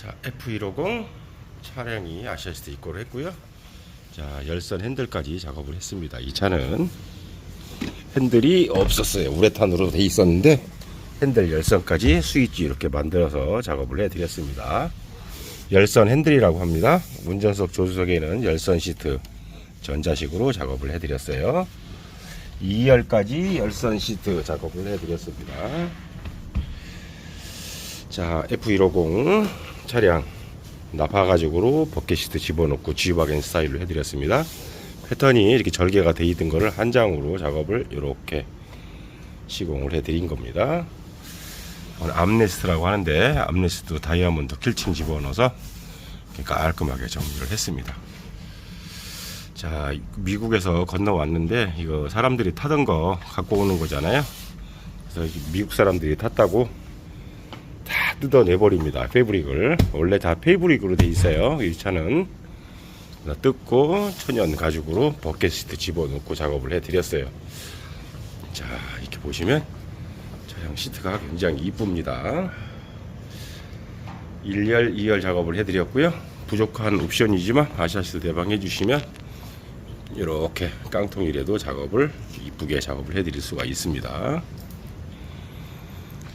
자, F150 차량이 아시아시트 입고를 했고요. 자, 열선 핸들까지 작업을 했습니다. 이 차는 핸들이 없었어요. 우레탄으로 돼 있었는데 핸들 열선까지 스위치 이렇게 만들어서 작업을 해드렸습니다. 열선 핸들이라고 합니다. 운전석 조수석에는 열선 시트 전자식으로 작업을 해드렸어요. 2열까지 열선 시트 작업을 해드렸습니다. 자, F150 차량 나파 가죽으로 버켓 시트 집어넣고 G바겐 스타일로 해드렸습니다. 패턴이 이렇게 절개가 돼 있던 거를 한 장으로 작업을 이렇게 시공을 해드린 겁니다. 오늘 암레스트라고 하는데 암레스트 다이아몬드 킬칭 집어넣어서 깔끔하게 정리를 했습니다. 자, 미국에서 건너왔는데 이거 사람들이 타던 거 갖고 오는 거잖아요. 그래서 미국 사람들이 탔다고 다 뜯어내버립니다. 페이브릭을 원래 다 페이브릭으로 돼 있어요. 이 차는 그래서 뜯고 천연 가죽으로 버켓 시트 집어넣고 작업을 해드렸어요. 자, 이렇게 보시면 차량 시트가 굉장히 이쁩니다. 1열, 2열 작업을 해드렸고요. 부족한 옵션이지만 아시아시트 대방 해 주시면 이렇게 깡통이라도 작업을 이쁘게 작업을 해드릴 수가 있습니다.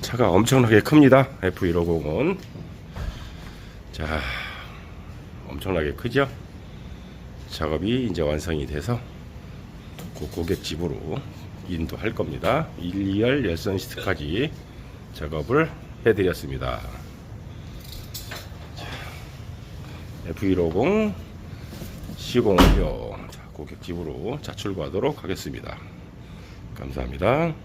차가 엄청나게 큽니다. F150은 자 엄청나게 크죠. 작업이 이제 완성이 돼서 고- 고객 집으로 인도할 겁니다. 1, 2열 열선 시트까지 작업을 해드렸습니다. F150 시공 완료. 자, 고객 집으로 자출구하도록 하겠습니다. 감사합니다.